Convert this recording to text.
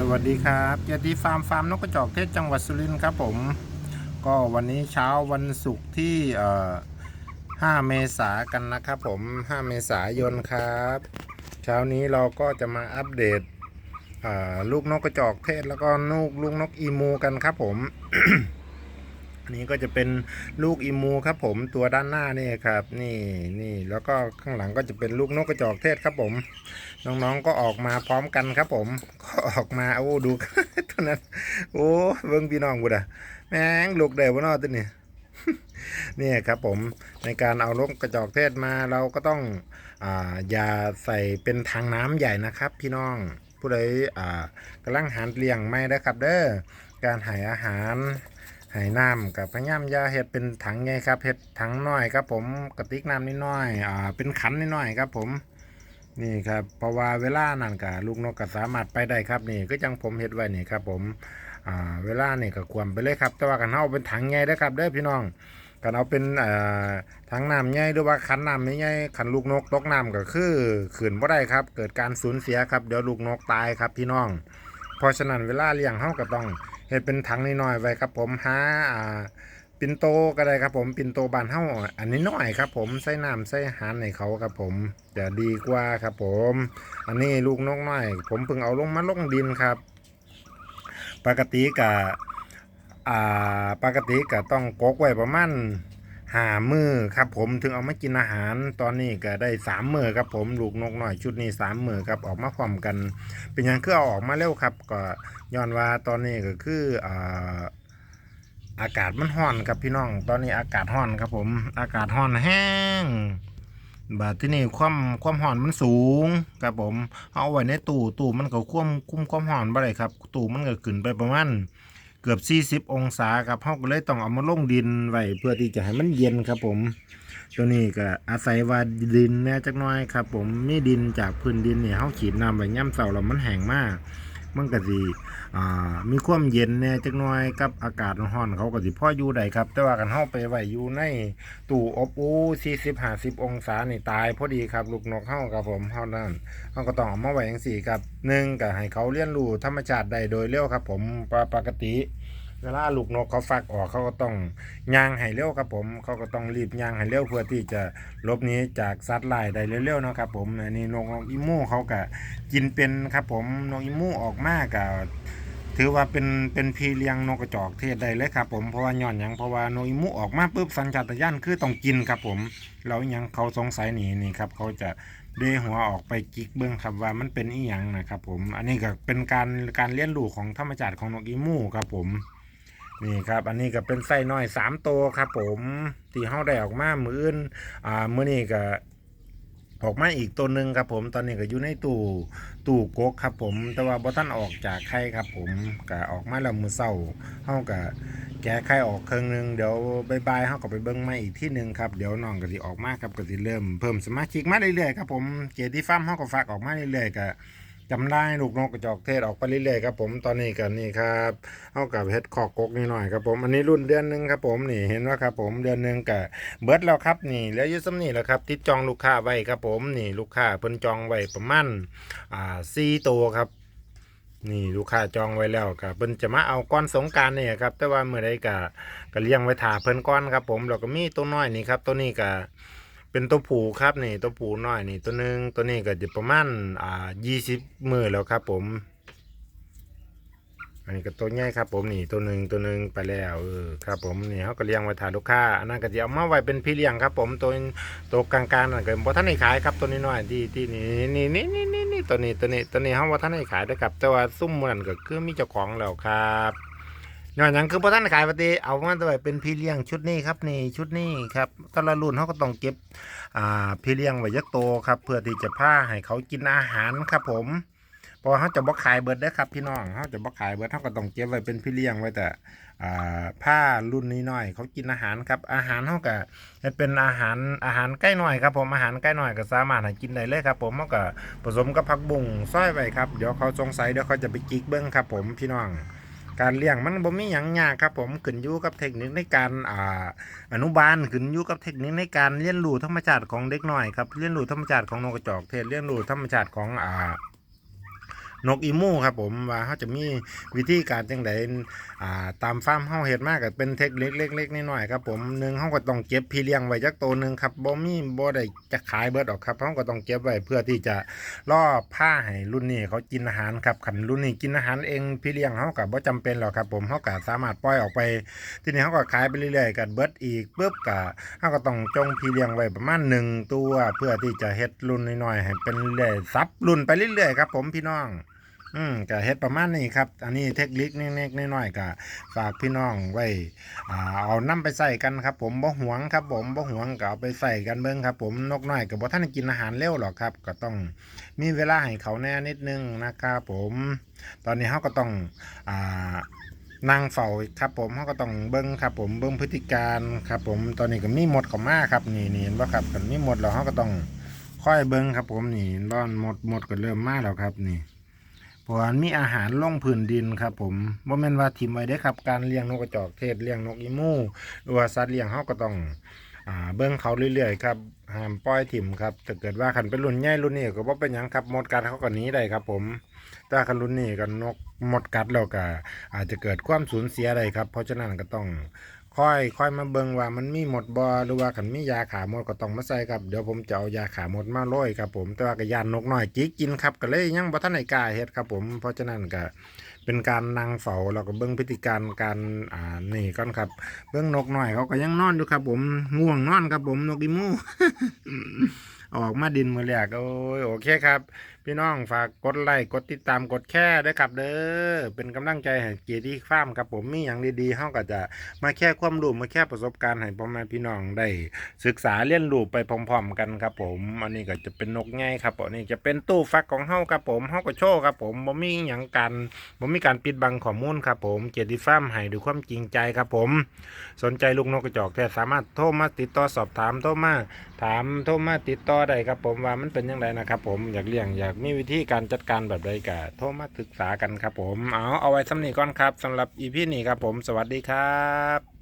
สวัสดีครับยาดีฟาร์มฟาร์มนกกระจอกเทศจังหวัดสุรินทร์ครับผม ก็วันนี้เช้าวันศุกร์ที่5เมษายนกันนะครับผม 5 เมษายนครับ เช้านี้เราก็จะมาอัปเดตลูกนกกระจอกเทศแล้วก็ลูกลูกนกอีมูกันครับผม นนี้ก็จะเป็นลูกอีมูครับผมตัวด้านหน้านี่ครับ นี่นี่แล้วก็ข้างหลังก็จะเป็นลูกนกกระจอกเทศครับผม น้องๆก็ออกมาพร้อมกันครับผม ก็ออกมาโอ้ดูตอนนั้นโอ้เบิ่งพี่น้องบุดะแม่งลูกเดบนอตัวนี้เนี่ยครับผมในการเอาลูกกระจอกเทศมาเราก็ต้องอ่าอย่าใส่เป็นทางน้ำใหญ่นะครับ พี่น้องผู้ใดอ่ากำลังหันเลี้ยงไม่ได้ครับ เด้อการหายอาหาร ใหายน้ำกับพยายามยาเห็ดเป็นถังใหญ่ครับเห็ดถังน้อยครับผมกระติกน้ำนิดน้อยอ่าเป็นขันนิดน้อยครับผมนี่ครับเพราะว่าเวลานั่นกะลูกนกก็สามารถไปได้ครับนี่ก็จังผมเฮ็ดไว้นี่ครับผมอ่าเวลานี่ก็ควรไปเลยครับ แต่ว่ากันเอาเป็นถังใหญ่เด้ครับเด้อพี่น้องกันเอาเป็นอ่าถังน้ำใหญ่หรือว่าขันน้ำไม่ใหญ่ขันลูกนกตกน้ำก็คือขืนบ่ได้ครับ เกิดการสูญเสียครับเดี๋ยวลูกนกตายครับพี่น้องเพราะฉะนั้นเวลาเลี้ยงเฮาก็ต้อง เห็ดเป็นถังน้อยๆไว้ครับ ผมหาอ่าปินโตก็ได้ครับผมปินโตบานเฮาอันนี้น้อยครับ ผมใส่น้ำใส่อาหารในเขาครับผมจะดีกว่าครับ ผม อันนี้ลูกนกน้อย ผมเพิ่งเอาลงมาลงดินครับ ปกติกะอ่าปกติกะต้องกกไว้ประมาณ หามือครับผมถึงเอามากินอาหารตอนนี้ก็ได้สามมือครับผมลูกนกน้อยชุดนี้สามมือครับออกมาพร้อมกัน เป็นหยังคือเอาออกมาเร็วครับ ก็ย้อนว่าตอนนี้ก็คืออ่าอากาศมันร้อนครับพี่น้อง ตอนนี้อากาศร้อนครับผม อากาศร้อนแห้งบาดที่นี่ความความร้อนมันสูงครับผมเอาไว้ในตู้ตู้มันก็ควบคุมความร้อนบ่ได้ครับ ตู้มันก็ขึ้นไปประมาณ เกือบ 40 องศาครับเฮาก็เลยต้องเอามาลงดินไว้เพื่อที่จะให้มันเย็นครับผม ตัวนี้ก็อาศัยว่าดินแน่จักหน้อยครับ ผมมีดินจากพื้นดินเนี่ยเฮาฉีดน้ำไว้ย่ำเสาแล้วมันแห้งมาก มันก็สิอ่ามีความเย็นแน่จักหน่อยกับอากาศร้อนเขาก็สิพออยู่ได้ครับ แต่ว่ากันเฮาไปไว้อยู่ในตู้อบอู้40 50 องศานี่ตายพอดีครับลูกนกเฮาครับผมเฮานั่นเฮาก็ต้องเอามาไว้จังซี่ครับหนึ่งก็ให้เขาเรียนรู้ธรรมชาติได้โดยเร็วครับ ผมปกติ เวลาลูกนกเขาฟักออกเขาก็ต้องย่างให้เร็วครับผม เขาก็ต้องรีบย่างให้เร็วเพื่อที่จะลบนี้จากสัตว์ลายได้เร็วๆนะครับผมอันนี้นกอีมูเขาก็กินเป็นครับผมนกอีมูออกมาก็ถือว่าเป็นเป็นพี่เลี้ยงนกกระจอกเทศได้เลยครับผมเพราะว่าย้อนยังเพราะว่านกอีมูออกมาปุ๊บสัญชาตญาณคือต้องกินครับผมแล้วอิหยังเขาสงสัยหนีนี่ครับเขาจะเดหัวออกไปจิกเบื้องครับว่ามันเป็นอีหยังนะครับผมอันนี้ก็เป็นการการเลี้ยงลูกของธรรมชาติของนกอีมูครับผม นี่ครับ อันนี้ก็เป็นไส้น้อยสามตัวครับ ผมที่เฮาได้ออกมามืออื่นอ่ามื้อนี้ก็ออกมาอีกตัวหนึ่งครับผมตอนนี้ก็อยู่ในตู้ตู้กกครับ ผมแต่ว่าบ่ทันออกจากไข่ครับ ผมก็ออกมาแล้วมือเช้าเฮาก็แกะไข่ออกเครึ่งหนึ่งเดี๋ยวบ่ายๆเฮาก็ไปเบิ่งใหม่อีกที่หนึ่งครับเดี๋ยวน้องก็สิออกมาครับก็สิเริ่มเพิ่มสมาชิกมาเรื่อยๆครับผมเจดีฟาร์มเฮาก็ฝากออกมาเรื่อยๆก็ จำได้ลูกนกกระจอกเทศออกไปเรื่อยๆครับผมตอนนี้กันนี่ครับเอากับเฮ็ดคอกกกนิดหน่อยครับผมอันนี้รุ่นเดือนหนึ่งครับผมนี่เห็นว่าครับผมเดือนหนึ่งกับเบิร์ดแล้วครับนี่แล้วยุซ้ำนี่แหละครับติดจองลูกค้าไว้ครับผมนี่ลูกค้าเพิ่นจองไว้ประมาณอ่าสี่ตัวครับนี่ลูกค้าจองไว้แล้วครับเพิ่นจะมาเอาก้อนสงการเนี่ยครับแต่ว่าเมื่อใดก็ก็เลี้ยงไว้ถาเพิ่นก้อนครับผมแล้วก็มีตัวน้อยนี่ครับตัวนี้ก็ เป็นตัวผูครับนี่ตัวผูน้อยนี่ตัวหนึ่งตัวนี้ก็จะประมาณอ่ายี่สิบมือแล้วครับ ผม อันนี้ก็ตัวใหญ่ครับ ผมนี่ตัวหนึ่งตัวหนึ่งไปแล้วเออครับ ผมนี่เขาก็เลี้ยงไว้ถ่ายลูกค้าอันนั้นก็จะเอามาไว้เป็นพี่เลี้ยงครับ ผมตัวตัวกลางๆนั่นก็บ่ท่านให้ขายครับตัวนี้น้อยที่ที่นี่นี่นี่นี่นี่นี่ตัวนี้ตัวนี้ตัวนี้เขาว่าท่านให้ขายนะครับแต่ว่าซุ่มมือนก็คือมีเจ้าของแล้วครับ ย้อนหยังคือบ่ท่านขายปกติเอามาไว้เป็นพี่เลี้ยงชุดนี้ครับนี่ชุดนี้ครับแต่ละรุ่นเขาก็ต้องเก็บอ่าพี่เลี้ยงไว้ยักโตครับ เพื่อที่จะพาให้เขากินอาหารครับผมเพราะเขาจะบ่ขายเบิดได้ครับพี่น้องเขาจะบ่ขายเบิดเขาก็ต้องเก็บไว้เป็นพี่เลี้ยงไว้แต่อ่าผ้ารุ่นนี้หน้อยเขากินอาหารครับอาหารเขาก็ให้เป็นอาหารอาหารใกล้หน่อยครับผมอาหารใกล้หน่อยก็สามารถให้กินได้เลยครับผมเขาก็ผสมกับผักบุ้งซอยไว้ครับเดี๋ยวเขาสงสัยเดี๋ยวเขาจะไปจิกเบิ้งครับผมพี่น้อง การเลี้ยงมันบ่มีหยังยากครับผมขึ้นอยู่กับเทคนิคในการอ่าอนุบาลขึ้นอยู่กับเทคนิคในการเรียนรู้ธรรมชาติของเด็กน้อยครับเรียนรู้ธรรมชาติของนกกระจอกเทศเรียนรู้ธรรมชาติของอ่า นกอีมูครับผมว่าเขาจะมีวิธีการจังไดอ่าตามฟาร์มเฮาเฮ็ดมากก็เป็นเทคนิคเล็กๆน้อยๆครับผมหนึ่งเฮาก็ต้องเก็บพี่เลี้ยงไว้จักตัวหนึ่งครับบ่มีบ่ได้จะขายเบิดออกครับเฮาก็ต้องเก็บไว้เพื่อที่จะล่อผ้าให้รุ่นนี้เขากินอาหารครับคันรุ่นนี้กินอาหารเองพี่เลี้ยงเฮาก็บ่จำเป็นหรอกครับผมเฮาก็สามารถปล่อยออกไป ทีนี้เขาก็ขายไปเรื่อยๆกันเบิดอีกปุ๊บก็เขาก็ต้องจงพี่เลี้ยงไว้ประมาณหนึ่งตัว เพื่อที่จะเฮ็ดรุ่นน้อยๆให้เป็นเรื่อยซับรุ่นไปเรื่อยๆครับผมพี่น้อง อืมก็เฮ็ดประมาณนี้ครับ อันนี้เทคนิคเล็กๆน้อยๆก็ฝากพี่น้องไว้อ่าเอานํไปใส่กันครับ ผมบ่หวงครับ ผมบ่หวงก็เอาไปใส่กันเบิ่งครับ ผมนกน้อยก็บ่ทันกินอาหารเร็วหรอกครับ ก็ต้องมีเวลาให้เขาแน่นิดนึงนะครับผม ตอนนี้เขาก็ต้องอ่านั่งเฝ้าครับผมเขาก็ต้องเบิ้งครับผมเบิ้งพฤติการครับ ผมตอนนี้ก็มีหมดเข้ามาครับ นี่นี่เห็นบ่ครับกันมีหมดแล้วเขาก็ต้องค่อยเบิ้งครับ ผมนี่เห็นหมดหมดก็เริ่มมาแล้วครับนี่ เพราะว่ามีอาหารลงพื้นดินครับผมบ่แม่นว่าทิมไว้ได้ครับ การเลี้ยงนกกระจอกเทศเลี้ยงนกอีมูหรือว่าสัตว์เลี้ยงเขาก็ต้องอ่าเบิ้งเขาเรื่อยๆครับห้ามปล่อยถิ่มครับถ้าเกิดว่าคันเป็นรุ่นใหญ่รุ่นนี้ก็บ่เป็นหยังครับหมดกัดเขาก็หนีได้ครับ ผมถ้าคันรุ่นนี้ก็นกหมดกัดแล้วก็อาจจะเกิดความสูญเสียอะไรครับ เพราะฉะนั้นก็ต้อง ค่อยค่อยมาเบิ่งว่ามันมีหมดบอหรือว่าคันมียาขาหมดก็ต้องมาใส่ครับเดี๋ยวผมจะเอายาขาหมดมาโรยครับผมแต่ว่าก็ยานนกน้อยจิกกินครับก็เลยยังบ่ทันได้กาเฮ็ดครับผมเพราะฉะนั้นก็เป็นการนั่งเฝ้าแล้วก็เบิ่งพฤติการการอ่านี่ก่อนครับ เบิ่งนกหน้อยเขาก็ยังนอนอยู่ครับ ผมง่วงนอนครับผมนกอีมูออกมาดินมือแรกโอ้ยโอเคครับ พี่น้องฝากกดไลค์กดติดตามกดแค่ด้ครับเด้อเป็นกำลังใจให้เกียรติฟาร์มครับผมมีอย่างดีๆเฮาก็จะมาแค่ความรู้มาแค่ประสบการณ์ให้พ่อแม่พี่น้องได้ ศึกษาเรียนรู้ไปพร้อมๆกันครับผมอันนี้ก็จะเป็นนกไงครับอันนี้จะเป็นตู้ฟักของเฮาครับผมเฮาก็โชว์ครับผมบ่มีหยังกันบ่มีการปิดบังข้อมูลครับผมเกียรติฟาร์มให้ด้วยความจริงใจครับผม สนใจลูกนกกระจอกแท้สามารถโทรมาติดต่อสอบถามโทรมาถามโทรมาติดต่อได้ครับผมว่ามันเป็นยังไงนะครับผมอยากเลี้ยงอยากมีวิธีการจัดการแบบใดก็โทรมาศึกษากันครับผม เอาเอาไว้สำนีก่อนครับสำหรับอีพีนี้ครับผม สวัสดีครับ